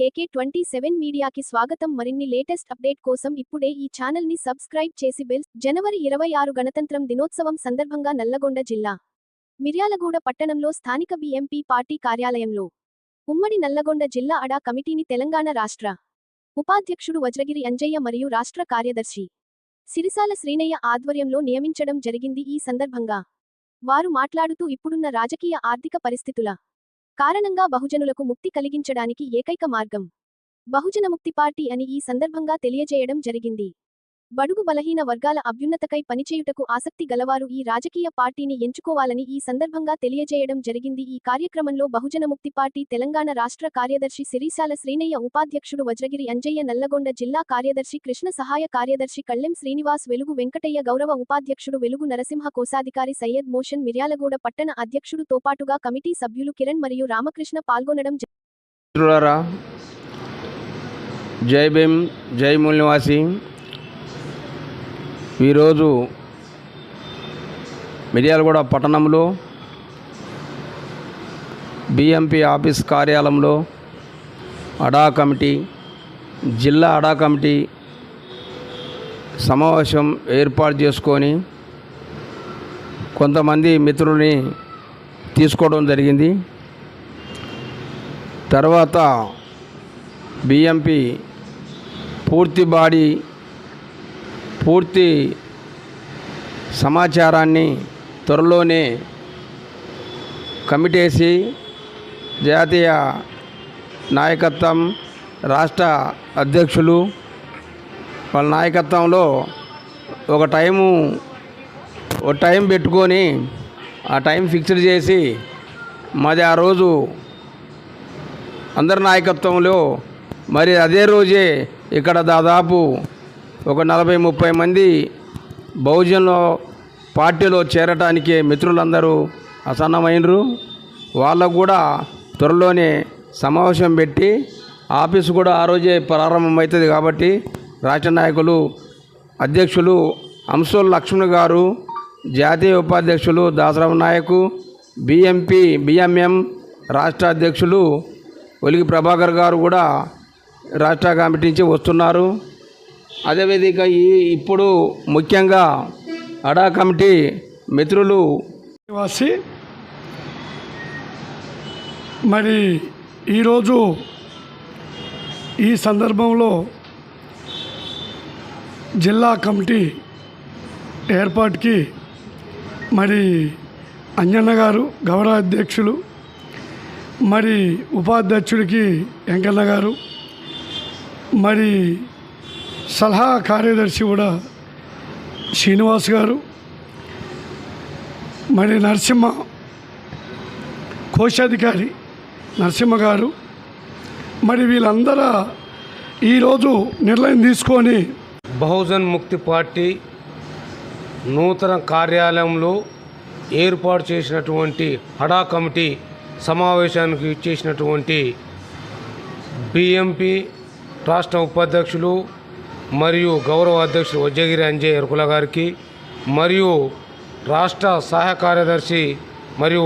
కేకే twenty seven మీడియాకి స్వాగతం. మరిన్ని లేటెస్ట్ అప్డేట్ కోసం ఇప్పుడే ఈ ఛానల్ని సబ్స్క్రైబ్ చేసి బెల్ జనవరి ఇరవై ఆరు గణతంత్రం దినోత్సవం సందర్భంగా నల్లగొండ జిల్లా మిర్యాలగూడ పట్టణంలో స్థానిక బీఎంపీ పార్టీ కార్యాలయంలో ఉమ్మడి నల్లగొండ జిల్లా అడా కమిటీని తెలంగాణ రాష్ట్ర ఉపాధ్యక్షుడు వజ్రగిరి అంజయ్య మరియు రాష్ట్ర కార్యదర్శి సిరిసాల శ్రీనయ్య ఆధ్వర్యంలో నియమించడం జరిగింది. ఈ సందర్భంగా వారు మాట్లాడుతూ ఇప్పుడున్న రాజకీయ ఆర్థిక పరిస్థితుల కారణంగా బహుజనులకు ముక్తి కలిగించడానికి ఏకైక మార్గం. బహుజన ముక్తి పార్టీ అని ఈ సందర్భంగా తెలియజేయడం జరిగింది. బడుగు బలహీన వర్గాల అభ్యున్నతకై పనిచేయుటకు ఆసక్తి గలవారు ఈ రాజకీయ పార్టీని ఎంచుకోవాలని ఈ సందర్భంగా తెలియజేయడం జరిగింది. ఈ కార్యక్రమంలో బహుజన ముక్తి పార్టీ తెలంగాణ రాష్ట్ర కార్యదర్శి సిరిశాల శ్రీనయ్య ఉపాధ్యక్షుడు వజ్రగిరి అంజయ్య నల్లగొండ జిల్లా కార్యదర్శి కృష్ణ సహాయ కార్యదర్శి కళ్ళెం శ్రీనివాస్ వెలుగు వెంకటయ్య గౌరవ ఉపాధ్యక్షుడు వెలుగు నరసింహ కోశాధికారి సయ్యద్ మోషన్ మిర్యాలగూడ పట్టణ అధ్యక్షుడు తోపాటుగా కమిటీ సభ్యులు కిరణ్ మరియు రామకృష్ణ పాల్గొనడం జై భీమ్ జై మూల్నివాసి. ఈరోజు మిర్యాలగూడ పట్టణంలో బిఎంపి ఆఫీస్ కార్యాలయంలో అడా కమిటీ జిల్లా అడా కమిటీ సమావేశం ఏర్పాటు చేసుకొని కొంతమంది మిత్రుల్ని తీసుకోవడం జరిగింది. తర్వాత బిఎంపి పూర్తి బాడీ పూర్తి సమాచారాన్ని త్వరలోనే కమిటేసి జాతీయ నాయకత్వం రాష్ట్ర అధ్యక్షులు వాళ్ళ నాయకత్వంలో ఒక టైము ఒక టైం పెట్టుకొని ఆ టైం ఫిక్స్డ్ చేసి మాది ఆ రోజు అందరి నాయకత్వంలో మరి అదే రోజే ఇక్కడ దాదాపు ఒక నలభై ముప్పై మంది బహుజన పార్టీలో చేరటానికి మిత్రులందరూ అసన్నమైనరు వాళ్ళకు కూడా త్వరలోనే సమావేశం పెట్టి ఆఫీసు కూడా ఆ రోజే ప్రారంభమవుతుంది కాబట్టి రాష్ట్ర నాయకులు అధ్యక్షులు అంశోల్ లక్ష్మణ్ గారు జాతీయ ఉపాధ్యక్షులు దాసరావు నాయకు బిఎంపి బిఎంఎం రాష్ట్ర అధ్యక్షులు ఒలిగి ప్రభాకర్ గారు కూడా రాష్ట్ర కమిటీ నుంచి వస్తున్నారు. అదేవిధంగా ఈ ఇప్పుడు ముఖ్యంగా అడా కమిటీ మిత్రులు నివాసి. మరి ఈరోజు ఈ సందర్భంలో జిల్లా కమిటీ ఏర్పాటుకి మరి అంజన్న గారు గౌరవ అధ్యక్షులు మరి ఉపాధ్యక్షుడికి వెంకన్న గారు మరి సలహా కార్యదర్శి కూడా శ్రీనివాస్ గారు మరి నరసింహ కోశాధికారి నరసింహ గారు మరి వీళ్ళందరూ ఈరోజు నిర్ణయం తీసుకొని బహుజన్ ముక్తి పార్టీ నూతన కార్యాలయంలో ఏర్పాటు చేసినటువంటి హడా కమిటీ సమావేశానికి ఇచ్చేసినటువంటి బిఎంపి రాష్ట్ర ఉపాధ్యక్షులు మరియు గౌరవ అధ్యక్షుడు వజ్రగిరి అంజయ్ ఎరుకుల గారికి మరియు రాష్ట్ర సహాయ కార్యదర్శి మరియు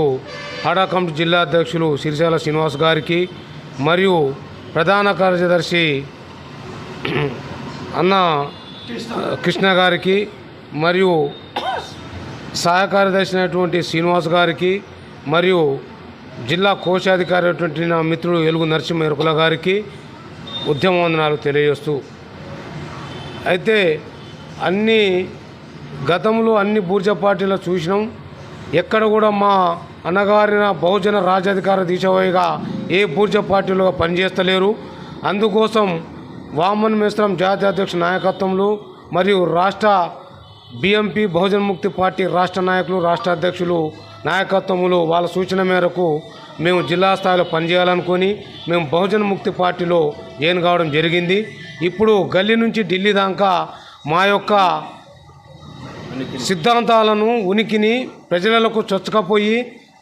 హడా కమిటీ జిల్లా అధ్యక్షులు సిరిశాల శ్రీనివాస్ గారికి మరియు ప్రధాన కార్యదర్శి అన్న కృష్ణ గారికి మరియు సహాయ కార్యదర్శి అయినటువంటి శ్రీనివాస్ గారికి మరియు జిల్లా కోశాధికారి అయినటువంటి నా మిత్రుడు ఎలుగు నరసింహ ఎరుకుల గారికి ఉద్యమ వందనాలు తెలియజేస్తూ అయితే అన్ని గతంలో అన్ని బూర్జ పార్టీలో చూసినాం. ఎక్కడ కూడా మా అన్నగారిన బహుజన రాజ్యాధికార దిశవైగా ఏ బూర్జ పార్టీలో పనిచేస్తలేరు. అందుకోసం వామన్ మిశ్రం జాతీయ అధ్యక్ష నాయకత్వంలో మరియు రాష్ట్ర బిఎంపి బహుజన ముక్తి పార్టీ రాష్ట్ర నాయకులు రాష్ట్ర అధ్యక్షులు నాయకత్వములు వాళ్ళ సూచన మేరకు మేము జిల్లా స్థాయిలో పనిచేయాలనుకొని మేము బహుజన ముక్తి పార్టీలో జాయిన్ కావడం జరిగింది. ఇప్పుడు గల్లీ నుంచి ఢిల్లీ దాకా మా యొక్క సిద్ధాంతాలను ఉనికిని ప్రజలకు చొచ్చకపోయి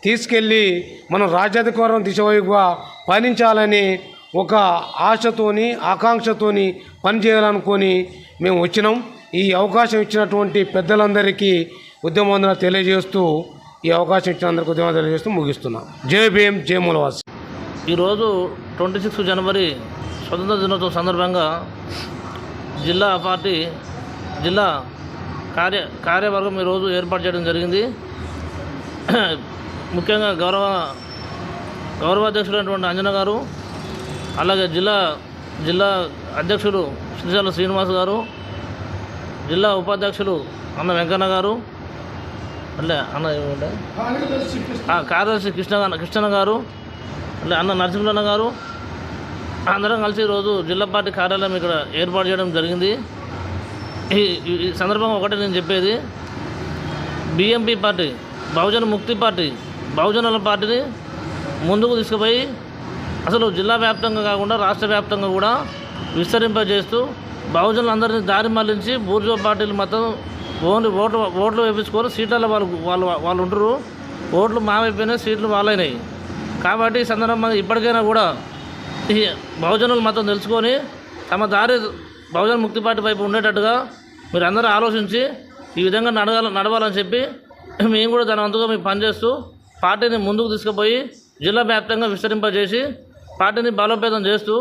తీసుకెళ్ళి మనం రాజ్యాధికారం దిశవైపుగా పయనించాలని ఒక ఆశతోని ఆకాంక్షతోని పనిచేయాలనుకొని మేము వచ్చినాం. ఈ అవకాశం ఇచ్చినటువంటి పెద్దలందరికీ ఉద్యమం తెలియజేస్తూ ఈ అవకాశం ఇచ్చిన అందరికీ ఉద్యమం తెలియజేస్తూ ముగిస్తున్నాం. జై భీమ్ జై మూలవాసి. ఈరోజు ట్వంటీ సిక్స్ జనవరి స్వతంత్ర దినోత్సవం సందర్భంగా జిల్లా పార్టీ జిల్లా కార్య కార్యవర్గం ఈరోజు ఏర్పాటు చేయడం జరిగింది. ముఖ్యంగా గౌరవ గౌరవాధ్యక్షులైనటువంటి అంజన గారు అలాగే జిల్లా జిల్లా అధ్యక్షులు శ్రీశాల శ్రీనివాస్ గారు జిల్లా ఉపాధ్యక్షులు అన్న వెంకన్న గారు అంటే అన్న కార్యదర్శి కృష్ణ. కృష్ణ గారు అంటే అన్న నరసింహన్న గారు అందరం కలిసి ఈరోజు జిల్లా పార్టీ కార్యాలయం ఇక్కడ ఏర్పాటు చేయడం జరిగింది. ఈ ఈ- సందర్భంగా ఒకటి నేను చెప్పేది. బిఎంపీ పార్టీ బహుజన ముక్తి పార్టీ బహుజనుల పార్టీని ముందుకు తీసుకుపోయి అసలు జిల్లా వ్యాప్తంగా కాకుండా రాష్ట్ర వ్యాప్తంగా కూడా విస్తరింపజేస్తూ బహుజనులందరినీ దారి మళ్ళించి బూర్జో పార్టీలు మొత్తం ఓన్లీ ఓట్లు ఓట్లు వేపించుకొని సీట్లలో వాళ్ళు వాళ్ళు వాళ్ళు ఉంటారు ఓట్లు మావైపోయినాయి సీట్లు వాళ్ళైనాయి కాబట్టి ఈ సందర్భంగా ఇప్పటికైనా కూడా ఈ బహుజనులు మతం తెలుసుకొని తమ దారి బహుజన ముక్తి పార్టీ వైపు ఉండేటట్టుగా మీరు అందరూ ఆలోచించి ఈ విధంగా నడగాల నడవాలని చెప్పి మేము కూడా దాని అంతగా మేము పనిచేస్తూ పార్టీని ముందుకు తీసుకుపోయి జిల్లా వ్యాప్తంగా విస్తరింపజేసి పార్టీని బలోపేతం చేస్తూ